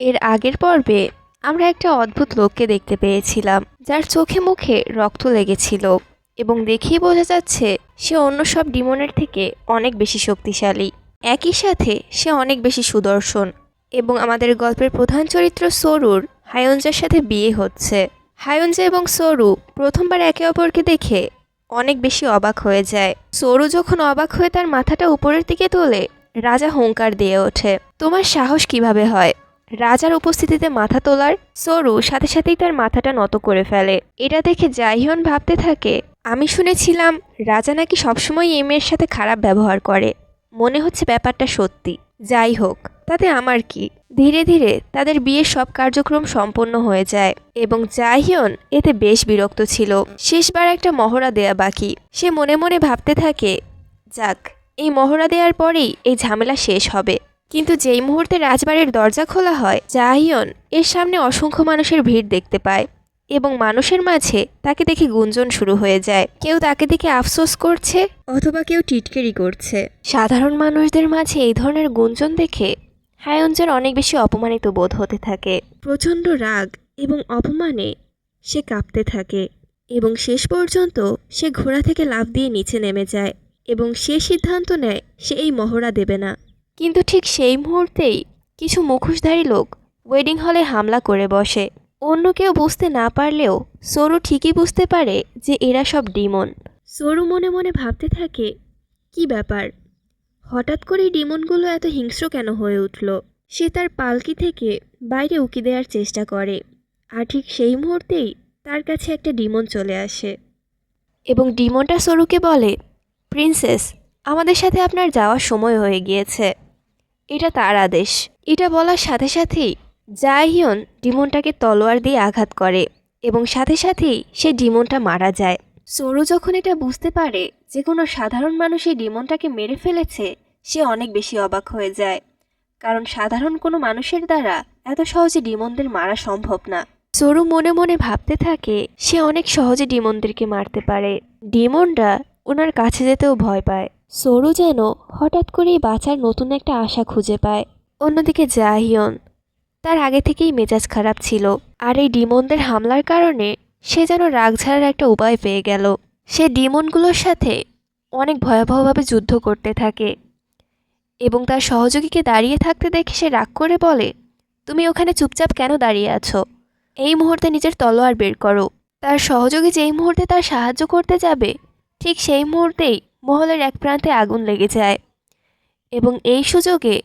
এর আগের পর্বে আমরা একটা অদ্ভুত লোককে দেখতে পেয়েছিলাম, যার চোখে মুখে রক্ত লেগেছিল এবং দেখেই বোঝা যাচ্ছে সে অন্য সব ডিমনের থেকে অনেক বেশি শক্তিশালী। একই সাথে সে অনেক বেশি সুদর্শন এবং আমাদের গল্পের প্রধান চরিত্র সরুর হায়ঞ্জার সাথে বিয়ে হচ্ছে। হায়ঞ্জা এবং সরু প্রথমবার একে অপরকে দেখে অনেক বেশি অবাক হয়ে যায়। সরু যখন অবাক হয়ে তার মাথাটা উপরের দিকে তোলে, রাজা হুঙ্কার দিয়ে ওঠে, তোমার সাহস কীভাবে হয়? রাজার উপস্থিতিতে মাথা তোলার সরু, সাথে সাথেই তার মাথাটা নত করে ফেলে। এটা দেখে জাহিয়ন ভাবতে থাকে, আমি শুনেছিলাম রাজা নাকি সবসময় এই মেয়ের সাথে খারাপ ব্যবহার করে। মনে হচ্ছে ব্যাপারটা সত্যি। যাই হোক, তাতে আমার কি? ধীরে ধীরে তাদের বিয়ের সব কার্যক্রম সম্পন্ন হয়ে যায় এবং জাহিয়ন এতে বেশ বিরক্ত ছিল। শেষবার একটা মহড়া দেয়া বাকি। সে মনে মনে ভাবতে থাকে, যাক, এই মহড়া দেওয়ার পরেই এই ঝামেলা শেষ হবে। কিন্তু যেই মুহূর্তে রাজবাড়ির দরজা খোলা হয়, জাহিয়ন এর সামনে অসংখ্য মানুষের ভিড় দেখতে পায় এবং মানুষের মাঝে তাকে দেখে গুঞ্জন শুরু হয়ে যায়। কেউ তাকে দেখে আফসোস করছে অথবা কেউ টিটকেরি করছে। সাধারণ মানুষদের মাঝে এই ধরনের গুঞ্জন দেখে হায়ঞ্জের অনেক বেশি অপমানিত বোধ হতে থাকে। প্রচণ্ড রাগ এবং অপমানে সে কাঁপতে থাকে এবং শেষ পর্যন্ত সে ঘোড়া থেকে লাফ দিয়ে নিচে নেমে যায় এবং সে সিদ্ধান্ত নেয়, সে এই মহড়া দেবে না। কিন্তু ঠিক সেই মুহূর্তেই কিছু মুখোশধারী লোক ওয়েডিং হলে হামলা করে বসে। অন্য কেউ বুঝতে না পারলেও সরু ঠিকই বুঝতে পারে যে এরা সব ডিমন। সরু মনে মনে ভাবতে থাকে, কি ব্যাপার? হঠাৎ করে ডিমনগুলো এত হিংস্র কেন হয়ে উঠল? সে তার পালকি থেকে বাইরে উকি দেওয়ার চেষ্টা করে, আর ঠিক সেই মুহূর্তেই তার কাছে একটা ডিমন চলে আসে। এবং ডিমনটা সরুকে বলে, প্রিন্সেস, আমাদের সাথে আপনার যাওয়ার সময় হয়ে গিয়েছে। এটা তার আদেশ। এটা বলার সাথে সাথেই জাহিয়ন ডিমনটাকে তলোয়ার দিয়ে আঘাত করে এবং সাথে সাথেই সে ডিমনটা মারা যায়। সরু যখন এটা বুঝতে পারে যে কোনো সাধারণ মানুষ এই ডিমনটাকে মেরে ফেলেছে, সে অনেক বেশি অবাক হয়ে যায়। কারণ সাধারণ কোনো মানুষের দ্বারা এত সহজে ডিমনদের মারা সম্ভব না। সরু মনে মনে ভাবতে থাকে, সে অনেক সহজে ডিমনদেরকে মারতে পারে। ডিমনরা ওনার কাছে যেতেও ভয় পায়। সরু যেন হঠাৎ করেই বাঁচার নতুন একটা আশা খুঁজে পায়। অন্যদিকে জাহিয়ন, তার আগে থেকেই মেজাজ খারাপ ছিল, আর এই ডিমনদের হামলার কারণে সে যেন রাগ ঝাড়ার একটা উপায় পেয়ে গেল। সে ডিমনগুলোর সাথে অনেক ভয়াবহভাবে যুদ্ধ করতে থাকে এবং তার সহযোগীকে দাঁড়িয়ে থাকতে দেখে সে রাগ করে বলে, তুমি ওখানে চুপচাপ কেন দাঁড়িয়ে আছো? এই মুহূর্তে নিজের তলোয়ার বের করো। তার সহযোগী যেই মুহূর্তে তার সাহায্য করতে যাবে, ঠিক সেই মুহূর্তেই মহলের এক প্রান্তে আগুন লেগে যায় এবং এই সুযোগে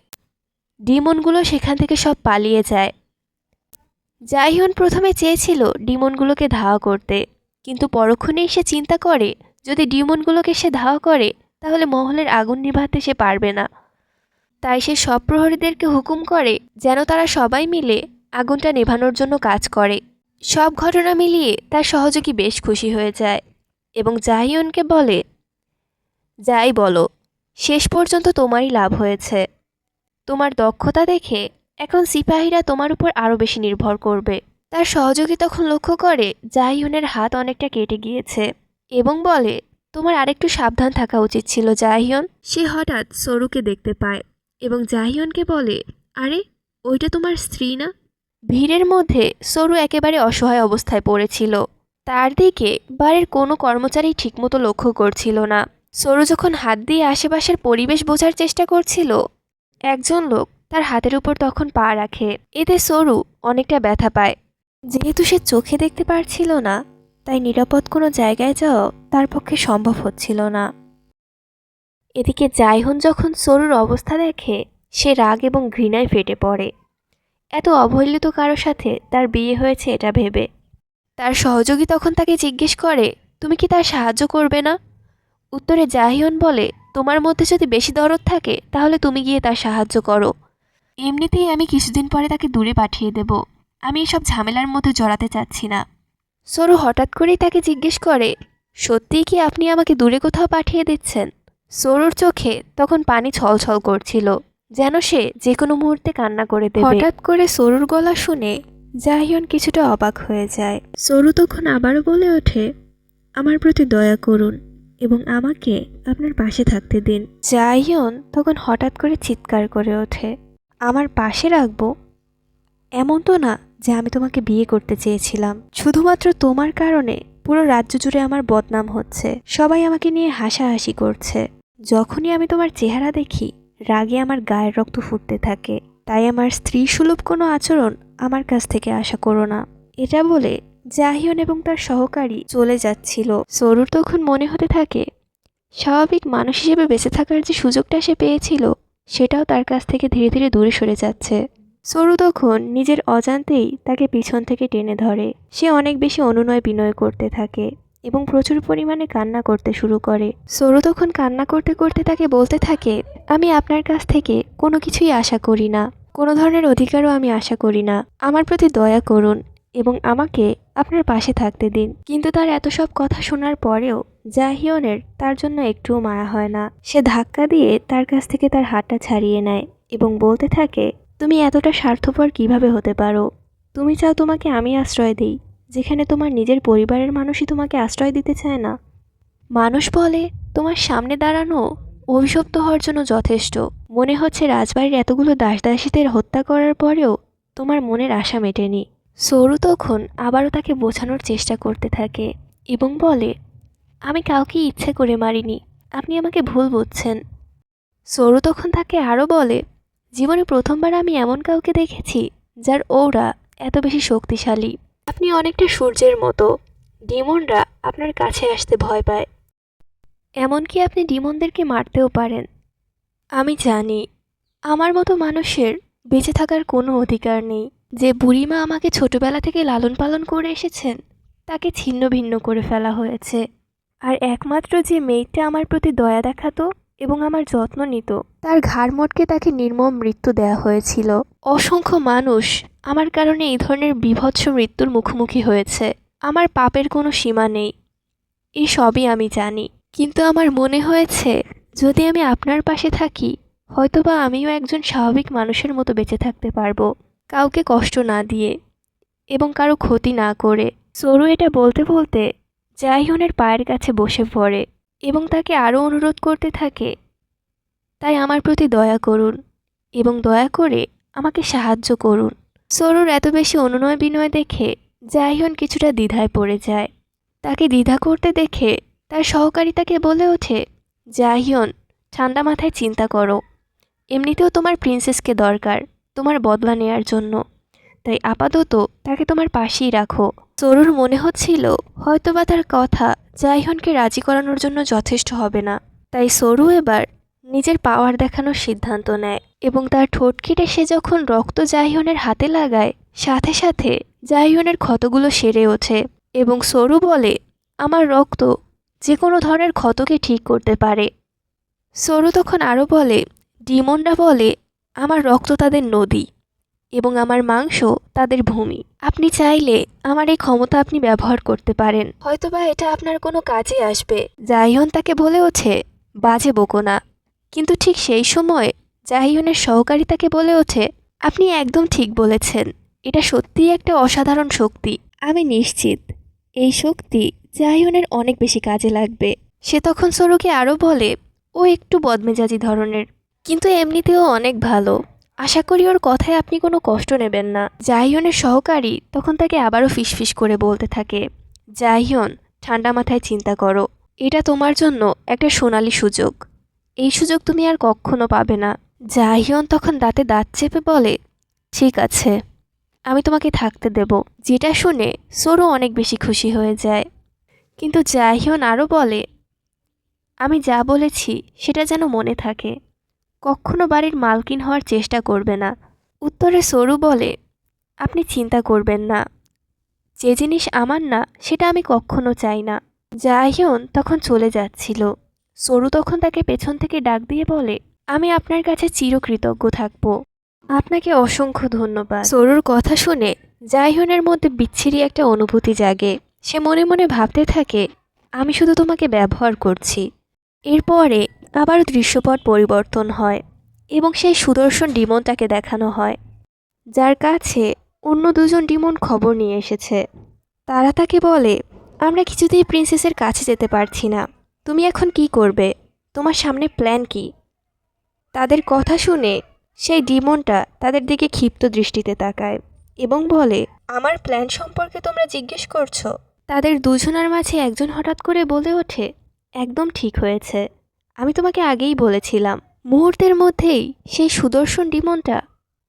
ডিমনগুলো সেখান থেকে সব পালিয়ে যায়। জাইহন প্রথমে চেয়েছিল ডিমনগুলোকে ধাওয়া করতে, কিন্তু পরক্ষণেই সে চিন্তা করে, যদি ডিমনগুলোকে সে ধাওয়া করে, তাহলে মহলের আগুন নিভাতে সে পারবে না। তাই সে সব প্রহরীদেরকে হুকুম করে যেন তারা সবাই মিলে আগুনটা নেভানোর জন্য কাজ করে। সব ঘটনা মিলিয়ে তার সহযোগী বেশ খুশি হয়ে যায় এবং জাহিয়নকে বলে যাই বলো, শেষ পর্যন্ত তোমারই লাভ হয়েছে। তোমার দক্ষতা দেখে এখন সিপাহীরা তোমার উপর আরও বেশি নির্ভর করবে। তার সহযোগী তখন লক্ষ্য করে জাহিয়নের হাত অনেকটা কেটে গিয়েছে এবং বলে, তোমার আরেকটু সাবধান থাকা উচিত ছিল জাহিয়ন সে হঠাৎ সরুকে দেখতে পায় এবং জাহিয়নকে বলে, আরে, ওইটা তোমার স্ত্রী না? ভিড়ের মধ্যে সরু একেবারে অসহায় অবস্থায় পড়েছিল। তার দিকে বাড়ির কোনো কর্মচারী ঠিকমতো লক্ষ্য করছিল না। সরু যখন হাত দিয়ে আশেপাশের পরিবেশ বোঝার চেষ্টা করছিল, একজন লোক তার হাতের উপর তখন পা রাখে। এতে সরু অনেকটা ব্যথা পায়। যেহেতু সে চোখে দেখতে পারছিল না, তাই নিরাপদ কোনো জায়গায় যাওয়া তার পক্ষে সম্ভব হচ্ছিল না। এদিকে জাইহন যখন সরুর অবস্থা দেখে, সে রাগ এবং ঘৃণায় ফেটে পড়ে। এত অবহেলিত কারোর সাথে তার বিয়ে হয়েছে এটা ভেবে। তার সহযোগী তখন তাকে জিজ্ঞেস করে, তুমি কি তার সাহায্য করবে না? উত্তরে জাহিয়ন বলে তোমার মধ্যে যদি বেশি দরদ থাকে তাহলে তুমি গিয়ে তার সাহায্য করো। এমনিতেই আমি কিছুদিন পরে তাকে দূরে পাঠিয়ে দেব। আমি এসব ঝামেলার মধ্যে জড়াতে চাচ্ছি না। সরু হঠাৎ করেই তাকে জিজ্ঞেস করে সত্যিই কি আপনি আমাকে দূরে কোথাও পাঠিয়ে দিচ্ছেন? সরুর চোখে তখন পানি ছলছল করছিল যেন সে যে কোনো মুহূর্তে কান্না করে দেবে। হঠাৎ করে সরুর গলা শুনে জাহিয়ন কিছুটা অবাক হয়ে যায়। সরু তখন আবারও বলে ওঠে আমার প্রতি দয়া করুন। এবং আমাকে আপনার পাশে থাকতে দিন। জাহিয়ন তখন হঠাৎ করে চিৎকার করে ওঠে, আমার পাশে রাখব? এমন তো না যে আমি তোমাকে বিয়ে করতে চেয়েছিলাম। শুধুমাত্র তোমার কারণে পুরো রাজ্য জুড়ে আমার বদনাম হচ্ছে। সবাই আমাকে নিয়ে হাসাহাসি করছে। যখনই আমি তোমার চেহারা দেখি, রাগে আমার গায়ের রক্ত ফুটতে থাকে। তাই আমার স্ত্রী সুলভ কোনো আচরণ আমার কাছ থেকে আশা করো না। এটা বলে জাহিয়ন এবং তার সহকারী চলে যাচ্ছিল। সরুর তখন মনে হতে থাকে, স্বাভাবিক মানুষ হিসেবে বেঁচে থাকার যে সুযোগটা সে পেয়েছিল, সেটাও তার কাছ থেকে ধীরে ধীরে দূরে সরে যাচ্ছে। সরু তখন নিজের অজান্তেই তাকে পিছন থেকে টেনে ধরে। সে অনেক বেশি অনুনয় বিনয় করতে থাকে এবং প্রচুর পরিমাণে কান্না করতে শুরু করে। সরু তখন কান্না করতে করতে তাকে বলতে থাকে, আমি আপনার কাছ থেকে কোনো কিছুই আশা করি না। কোনো ধরনের অধিকারও আমি আশা করি না। আমার প্রতি দয়া করুন। এবং আমাকে আপনার পাশে থাকতে দিন। কিন্তু তার এত সব কথা শোনার পরেও জাহিয়নের তার জন্য একটুও মায়া হয় না। সে ধাক্কা দিয়ে তার কাছ থেকে তার হাতটা ছাড়িয়ে নেয় এবং বলতে থাকে, তুমি এতটা স্বার্থপর কীভাবে হতে পারো? তুমি চাও তোমাকে আমি আশ্রয় দিই, যেখানে তোমার নিজের পরিবারের মানুষই তোমাকে আশ্রয় দিতে চায় না? মানুষ বলে, তোমার সামনে দাঁড়ানো অভিশপ্ত হওয়ার জন্য যথেষ্ট। মনে হচ্ছে রাজবাড়ির এতগুলো দাসদাসীদের হত্যা করার পরেও তোমার মনের আশা মেটেনি। সরু তখন আবারও তাকে বোঝানোর চেষ্টা করতে থাকে এবং বলে, আমি কাউকে ইচ্ছে করে মারিনি, আপনি আমাকে ভুল বুঝছেন। সরু তখন তাকে আরও বলে, জীবনে প্রথমবার আমি এমন কাউকে দেখেছি যার ওরা এত বেশি শক্তিশালী। আপনি অনেকটা সূর্যের মতো। ডিমনরা আপনার কাছে আসতে ভয় পায়। এমনকি আপনি ডিমনদেরকে মারতেও পারেন। আমি জানি, আমার মতো মানুষের বেঁচে থাকার কোনো অধিকার নেই। যে বুড়িমা আমাকে ছোটবেলা থেকে লালন পালন করে এসেছেন, তাকে ছিন্ন ভিন্ন করে ফেলা হয়েছে। আর একমাত্র যে মেয়েটা আমার প্রতি দয়া দেখাতো এবং আমার যত্ন নিত, তার ঘাড় মটকে তাকে নির্মম মৃত্যু দেয়া হয়েছিল। অসংখ্য মানুষ আমার কারণে এই ধরনের বিভৎস মৃত্যুর মুখোমুখি হয়েছে। আমার পাপের কোনো সীমা নেই এই সবই আমি জানি। কিন্তু আমার মনে হয়েছে, যদি আমি আপনার পাশে থাকি, হয়তোবা আমিও একজন স্বাভাবিক মানুষের মতো বেঁচে থাকতে পারব। কাউকে কষ্ট না দিয়ে এবং কারও ক্ষতি না করে। সরু এটা বলতে বলতে জাইহনের পায়ের কাছে বসে পড়ে এবং তাকে আরও অনুরোধ করতে থাকে, তাই আমার প্রতি দয়া করুন এবং দয়া করে আমাকে সাহায্য করুন। সরুর এত বেশি অনুনয় বিনয় দেখে জাইহন কিছুটা দ্বিধায় পড়ে যায়। তাকে দ্বিধা করতে দেখে তার সহকারী তাকে বলে ওঠে জাহিয়ন ঠান্ডা মাথায় চিন্তা করো। এমনিতেও তোমার প্রিন্সেসকে দরকার। তোমার বদলা নেয়ার জন্য। তাই আপাতত তাকে তোমার পাশেই রাখো। সরুর মনে হচ্ছিল হয়তোবা তার কথা জাইহনকে রাজি করানোর জন্য যথেষ্ট হবে না। তাই সরু এবার নিজের পাওয়ার দেখানোর সিদ্ধান্ত নেয় এবং তার ঠোঁট কেটে সে যখন রক্ত জাইহনের হাতে লাগায়, সাথে সাথে জাইহনের ক্ষতগুলো সেরে ওঠে এবং সরু বলে, আমার রক্ত যে কোনো ধরনের ক্ষতকে ঠিক করতে পারে। সরু তখন আরও বলে, ডিমনরা বলে আমার রক্ত তাদের নদী এবং আমার মাংস তাদের ভূমি। আপনি চাইলে আমার এই ক্ষমতা আপনি ব্যবহার করতে পারেন। হয়তোবা এটা আপনার কোনো কাজে আসবে। জাহিয়ন তাকে বলে ওঠে, বাজে বকো না। কিন্তু ঠিক সেই সময় জাহিয়নের সহকারী তাকে বলে ওঠে, আপনি একদম ঠিক বলেছেন। এটা সত্যিই একটা অসাধারণ শক্তি। আমি নিশ্চিত, এই শক্তি জাহিয়নের অনেক বেশি কাজে লাগবে। সে তখন সরুকে আরও বলে, ও একটু বদমেজাজি ধরনের। কিন্তু এমনিতেও অনেক ভালো। আশা করি ওর কথায় আপনি কোনো কষ্ট নেবেন না। জাহিয়নের সহকারী তখন তাকে আবারও ফিসফিস করে বলতে থাকে জাহিয়ন ঠান্ডা মাথায় চিন্তা করো। এটা তোমার জন্য একটা সোনালি সুযোগ। এই সুযোগ তুমি আর কখনো পাবে না। জাহিয়ন তখন দাঁতে দাঁত চেপে বলে, ঠিক আছে, আমি তোমাকে থাকতে দেব। যেটা শুনে সরু অনেক বেশি খুশি হয়ে যায়। কিন্তু জাহিয়ন আরও বলে, আমি যা বলেছি সেটা যেন মনে থাকে। কখনো বাড়ির মালকিন হওয়ার চেষ্টা করবে না। উত্তরে সরু বলে, আপনি চিন্তা করবেন না। যে জিনিস আমার না, সেটা আমি কখনো চাই না। জাহিয়ন তখন চলে যাচ্ছিল। সরু তখন তাকে পেছন থেকে ডাক দিয়ে বলে, আমি আপনার কাছে চিরকৃতজ্ঞ থাকব। আপনাকে অসংখ্য ধন্যবাদ। সরুর কথা শুনে জাহিয়নের মধ্যে বিচ্ছিরি একটা অনুভূতি জাগে। সে মনে মনে ভাবতে থাকে, আমি শুধু তোমাকে ব্যবহার করছি। এরপরে আবার দৃশ্যপট পরিবর্তন হয় এবং সেই সুদর্শন ডিমনটাকে দেখানো হয়। যার কাছে অন্য দুজন ডিমন খবর নিয়ে এসেছে। তারা তাকে বলে, আমরা কিছুতেই প্রিন্সেসের কাছে যেতে পারছি না। তুমি এখন কি করবে? তোমার সামনে প্ল্যান কি? তাদের কথা শুনে সেই ডিমনটা তাদের দিকে ক্ষিপ্ত দৃষ্টিতে তাকায় এবং বলে, আমার প্ল্যান সম্পর্কে তোমরা জিজ্ঞেস করছ? তাদের দুজনের মাঝে একজন হঠাৎ করে বলে ওঠে একদম ঠিক হয়েছে। আমি তোমাকে আগেই বলেছিলাম, মুহূর্তের মধ্যেই সেই সুদর্শন ডিমনটা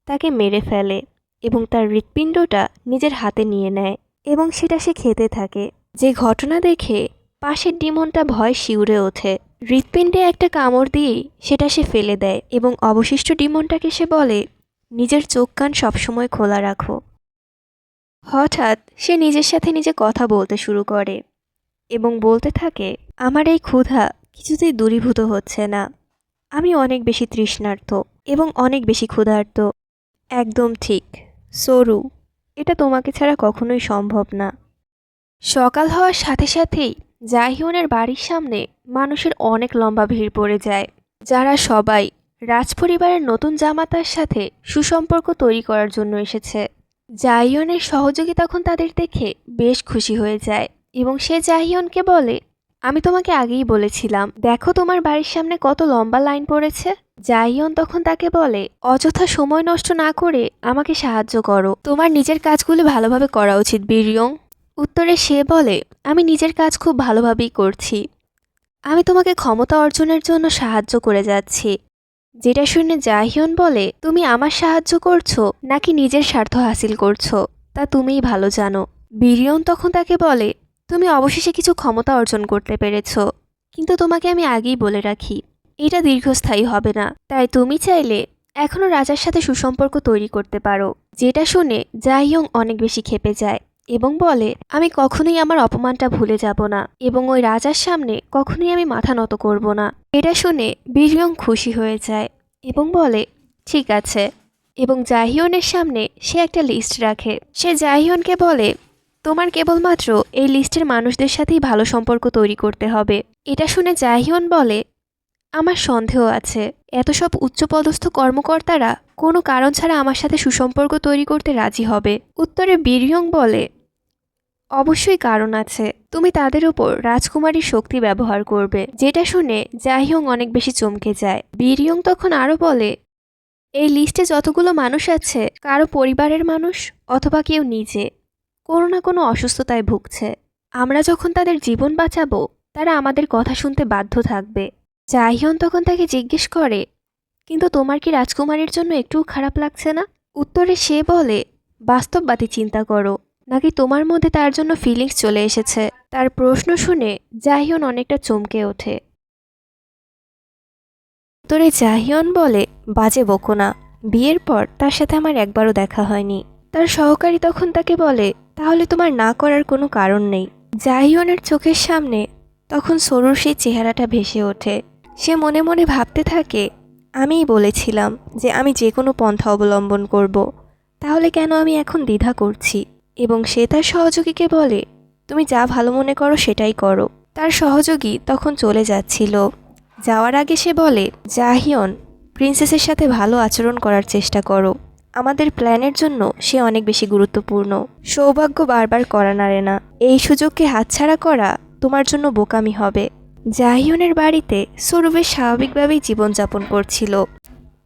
তাকে মেরে ফেলে এবং তার হৃৎপিণ্ডটা নিজের হাতে নিয়ে নেয় এবং সেটা সে খেতে থাকে। যে ঘটনা দেখে পাশের ডিমনটা ভয় শিউরে ওঠে। হৃৎপিণ্ডে একটা কামড় দিয়েই সেটা সে ফেলে দেয় এবং অবশিষ্ট ডিমনটাকে সে বলে, নিজের চোখ কান সবসময় খোলা রাখো। হঠাৎ সে নিজের সাথে নিজে কথা বলতে শুরু করে। এবং বলতে থাকে, আমার এই ক্ষুধা কিছুতেই দূরীভূত হচ্ছে না। আমি অনেক বেশি তৃষ্ণার্ত এবং অনেক বেশি ক্ষুধার্ত। একদম ঠিক। সরু, এটা তোমাকে ছাড়া কখনোই সম্ভব না সকাল হওয়ার সাথে সাথেই জাহিউনের বাড়ির সামনে মানুষের অনেক লম্বা ভিড় পড়ে যায়, যারা সবাই রাজপরিবারের নতুন জামাতার সাথে সুসম্পর্ক তৈরি করার জন্য এসেছে। জাহিয়নের সহযোগী তখন তাদের দেখে বেশ খুশি হয়ে যায়। এবং সে জাহিয়নকে বলে, আমি তোমাকে আগেই বলেছিলাম, দেখো তোমার বাড়ির সামনে কত লম্বা লাইন পড়েছে। জাহিয়ন তখন তাকে বলে, অযথা সময় নষ্ট না করে আমাকে সাহায্য করো। তোমার নিজের কাজগুলো ভালোভাবে করা উচিত বীরিয়ং উত্তরে সে বলে, আমি নিজের কাজ খুব ভালোভাবেই করছি। আমি তোমাকে ক্ষমতা অর্জনের জন্য সাহায্য করে যাচ্ছি। যেটা শুনে জাহিয়ন বলে, তুমি আমার সাহায্য করছ নাকি নিজের স্বার্থ হাসিল করছ? তা তুমিই ভালো জানো। বীরিয়ন তখন তাকে বলে তুমি অবশেষে কিছু ক্ষমতা অর্জন করতে পেরেছ। কিন্তু তোমাকে আমি আগেই বলে রাখি, এটা দীর্ঘস্থায়ী হবে না। তাই তুমি চাইলে এখনও রাজার সাথে সুসম্পর্ক তৈরি করতে পারো, যেটা শুনে জাহিয়ং অনেক বেশি ক্ষেপে যায় এবং বলে, আমি কখনোই আমার অপমানটা ভুলে যাব না এবং ওই রাজার সামনে কখনোই আমি মাথা নত করব না। এটা শুনে বীরিয়ং খুশি হয়ে যায় এবং বলে, ঠিক আছে। এবং জাহিয়নের সামনে সে একটা লিস্ট রাখে। সে জাহিয়নকে বলে তোমার কেবলমাত্র এই লিস্টের মানুষদের সাথেই ভালো সম্পর্ক তৈরি করতে হবে। এটা শুনে জাহিয়ন বলে, আমার সন্দেহ আছে। এত সব উচ্চপদস্থ কর্মকর্তারা কোনো কারণ ছাড়া আমার সাথে সুসম্পর্ক তৈরি করতে রাজি হবে। উত্তরে বীরয়ং বলে, অবশ্যই কারণ আছে। তুমি তাদের উপর রাজকুমারীর শক্তি ব্যবহার করবে যেটা শুনে জাহিয়ং অনেক বেশি চমকে যায়। বীরয়ং তখন আরও বলে, এই লিস্টে যতগুলো মানুষ আছে, কারও পরিবারের মানুষ অথবা কেউ নিজে কোনো না কোনো অসুস্থতায় ভুগছে। আমরা যখন তাদের জীবন বাঁচাবো, তারা আমাদের কথা শুনতে বাধ্য থাকবে। জাহিয়ন তখন তাকে জিজ্ঞেস করে, কিন্তু তোমার কি রাজকুমারীর জন্য একটুও খারাপ লাগছে না? উত্তরে সে বলে, বাস্তববাদী চিন্তা করো। নাকি তোমার মধ্যে তার জন্য ফিলিংস চলে এসেছে? তার প্রশ্ন শুনে জাহিয়ন অনেকটা চমকে ওঠে। উত্তরে জাহিয়ন বলে, বাজে বকো না। বিয়ের পর তার সাথে আমার একবারও দেখা হয়নি। তার সহকারী তখন তাকে বলে তাহলে তোমার না করার কোনো কারণ নেই। জাহিওনের চোখের সামনে তখন সরুর সেই চেহারাটা ভেসে ওঠে। সে মনে মনে ভাবতে থাকে, আমিই বলেছিলাম যে আমি যে কোনো পন্থা অবলম্বন করব। তাহলে কেন আমি এখন দ্বিধা করছি? এবং সে তার সহযোগীকে বলে, তুমি যা ভালো মনে করো সেটাই করো। তার সহযোগী তখন চলে যাচ্ছিল। যাওয়ার আগে সে বলে জাহিয়ন প্রিন্সেসের সাথে ভালো আচরণ করার চেষ্টা করো। আমাদের প্ল্যানের জন্য সে অনেক বেশি গুরুত্বপূর্ণ। সৌভাগ্য বারবার করা নাড়ে না। এই সুযোগকে হাতছাড়া করা তোমার জন্য বোকামি হবে। জাহিয়নের বাড়িতে সৌরভের স্বাভাবিকভাবেই জীবনযাপন করছিল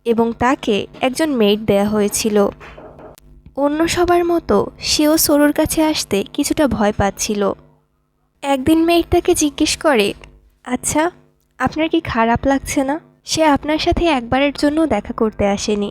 এবং তাকে একজন মেইড দেয়া হয়েছিল। অন্য সবার মতো সেও সরুর কাছে আসতে কিছুটা ভয় পাচ্ছিল। একদিন মেয়ের তাকে জিজ্ঞেস করে আচ্ছা আপনার কি খারাপ লাগছে না? সে আপনার সাথে একবারের জন্য দেখা করতে আসেনি।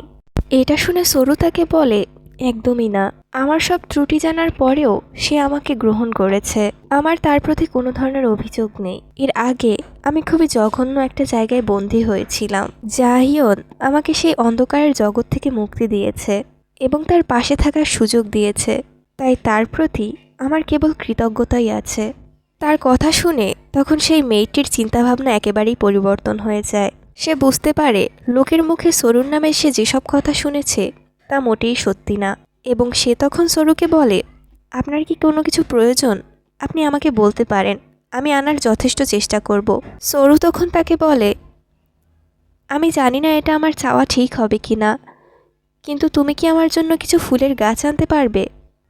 এটা শুনে সরু তাকে বলে, একদমই না। আমার সব ত্রুটি জানার পরেও সে আমাকে গ্রহণ করেছে। আমার তার প্রতি কোনো ধরনের অভিযোগ নেই। এর আগে আমি খুবই জঘন্য একটা জায়গায় বন্দী হয়েছিলাম। জাহিয়ন আমাকে সেই অন্ধকারের জগৎ থেকে মুক্তি দিয়েছে এবং তার পাশে থাকার সুযোগ দিয়েছে। তাই তার প্রতি আমার কেবল কৃতজ্ঞতাই আছে। তার কথা শুনে তখন সেই মেয়েটির চিন্তাভাবনা একেবারেই পরিবর্তন হয়ে যায়। সে বুঝতে পারে লোকের মুখে সরুর নামে সে যেসব কথা শুনেছে তা মোটেই সত্যি না। এবং সে তখন সরুকে বলে, আপনার কি কোনো কিছু প্রয়োজন? আপনি আমাকে বলতে পারেন, আমি আনার যথেষ্ট চেষ্টা করব। সরু তখন তাকে বলে, আমি জানি না এটা আমার চাওয়া ঠিক হবে কি না, কিন্তু তুমি কি আমার জন্য কিছু ফুলের গাছ আনতে পারবে?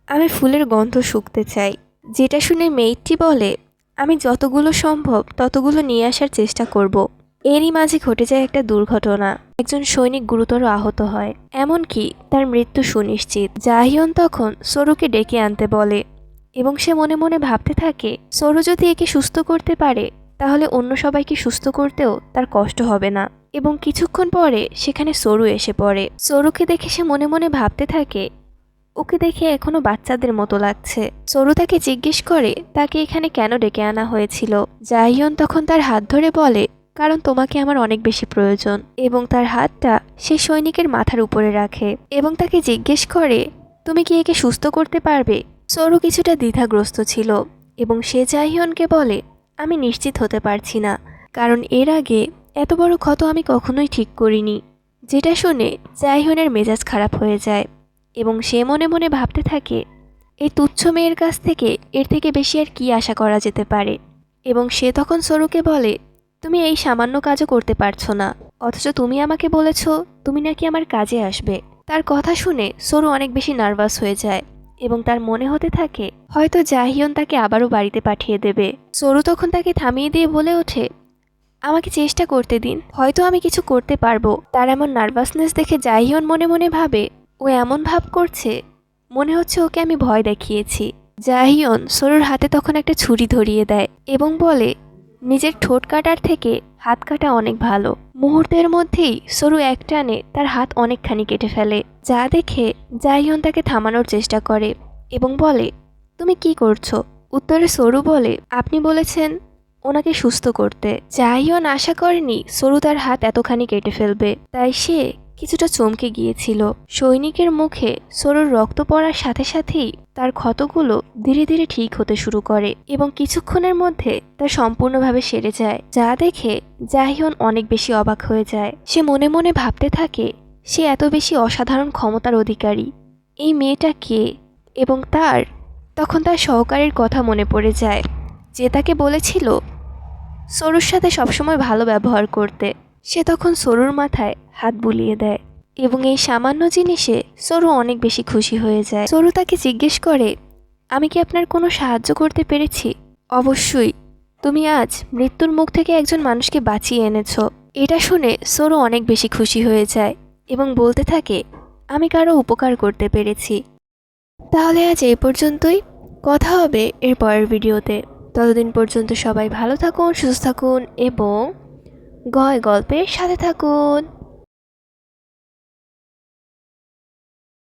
আমি ফুলের গন্ধ শুকতে চাই। যেটা শুনে মেয়েটি বলে, আমি যতগুলো সম্ভব ততগুলো নিয়ে আসার চেষ্টা করব। এরই মাঝে ঘটে যায় একটা দুর্ঘটনা। একজন সৈনিক গুরুতর আহত হয়। এমনকি তার মৃত্যু সুনিশ্চিত। জাহিয়ন তখন সরুকে ডেকে আনতে বলে, এবং সে মনে মনে ভাবতে থাকে, সরু যদি একে সুস্থ করতে পারে, তাহলে অন্য সবাইকে সুস্থ করতেও তার কষ্ট হবে না। এবং কিছুক্ষণ পরে সেখানে সরু এসে পড়ে। সরুকে দেখে সে মনে মনে ভাবতে থাকে, ওকে দেখে এখনও বাচ্চাদের মতো লাগছে। সরু তাকে জিজ্ঞেস করে, তাকে এখানে কেন ডেকে আনা হয়েছিল? জাহিয়ন তখন তার হাত ধরে বলে কারণ তোমাকে আমার অনেক বেশি প্রয়োজন এবং তার হাতটা সে সৈনিকের মাথার উপরে রাখে এবং তাকে জিজ্ঞেস করে, তুমি কি একে সুস্থ করতে পারবে? সরু কিছুটা দ্বিধাগ্রস্ত ছিল এবং সে জাহিয়নকে বলে, আমি নিশ্চিত হতে পারছি না, কারণ এর আগে এত বড় ক্ষত আমি কখনোই ঠিক করিনি। যেটা শুনে জাহিয়নের মেজাজ খারাপ হয়ে যায় এবং সে মনে মনে ভাবতে থাকে, এই তুচ্ছ মেয়ের কাছ থেকে এর থেকে বেশি আর কি আশা করা যেতে পারে? এবং সে তখন সরুকে বলে তুমি এই সামান্য কাজও করতে পারছ না। অথচ তুমি আমাকে বলেছ, তুমি নাকি আমার কাজে আসবে। তার কথা শুনে সরু অনেক বেশি নার্ভাস হয়ে যায় এবং তার মনে হতে থাকে, হয়তো জাহিয়ন তাকে আবারও বাড়িতে পাঠিয়ে দেবে। সরু তখন তাকে থামিয়ে দিয়ে বলে ওঠে, আমাকে চেষ্টা করতে দিন, হয়তো আমি কিছু করতে পারব। তার এমন নার্ভাসনেস দেখে জাহিয়ন মনে মনে ভাবে, ও এমন ভাব করছে? মনে হচ্ছে ওকে আমি ভয় দেখিয়েছি। জাহিয়ন সরুর হাতে তখন একটা ছুরি ধরিয়ে দেয় এবং বলে নিজের ঠোঁট কাটার থেকে হাত কাটা অনেক ভালো। মুহূর্তের মধ্যেই সরু এক টানে তার হাত অনেকখানি কেটে ফেলে। যা দেখে জাহিয়ন তাকে থামানোর চেষ্টা করে এবং বলে, তুমি কি করছ? উত্তরে সরু বলে, আপনি বলেছেন ওনাকে সুস্থ করতে। জাহিয়ন আশা করেনি সরু তার হাত এতখানি কেটে ফেলবে, তাই সে কিছুটা চমকে গিয়েছিল। সৈনিকের মুখে সরুর রক্ত পড়ার সাথে সাথেই তার ক্ষতগুলো ধীরে ধীরে ঠিক হতে শুরু করে এবং কিছুক্ষণের মধ্যে তা সম্পূর্ণভাবে সেরে যায়, যা দেখে জাহিয়ন অনেক বেশি অবাক হয়ে যায়। সে মনে মনে ভাবতে থাকে, সে এত বেশি অসাধারণ ক্ষমতার অধিকারী। এই মেয়েটা কে এবং তার? তখন তার সহকারীর কথা মনে পড়ে যায়, যে তাকে বলেছিল সরুর সাথে সবসময় ভালো ব্যবহার করতে। সে তখন সরুর মাথায় হাত বুলিয়ে দেয়। এবং এই সামান্য জিনিসে সরু অনেক বেশি খুশি হয়ে যায়। সরু তাকে জিজ্ঞেস করে, আমি কি আপনার কোনো সাহায্য করতে পেরেছি? অবশ্যই। তুমি আজ মৃত্যুর মুখ থেকে একজন মানুষকে বাঁচিয়ে এনেছ। এটা শুনে সরু অনেক বেশি খুশি হয়ে যায় এবং বলতে থাকে, আমি কারও উপকার করতে পেরেছি। তাহলে আজ এই পর্যন্তই। কথা হবে এর পরের ভিডিওতে। ততদিন পর্যন্ত সবাই ভালো থাকুন, সুস্থ থাকুন এবং গয় গল্পের সাথে থাকুন।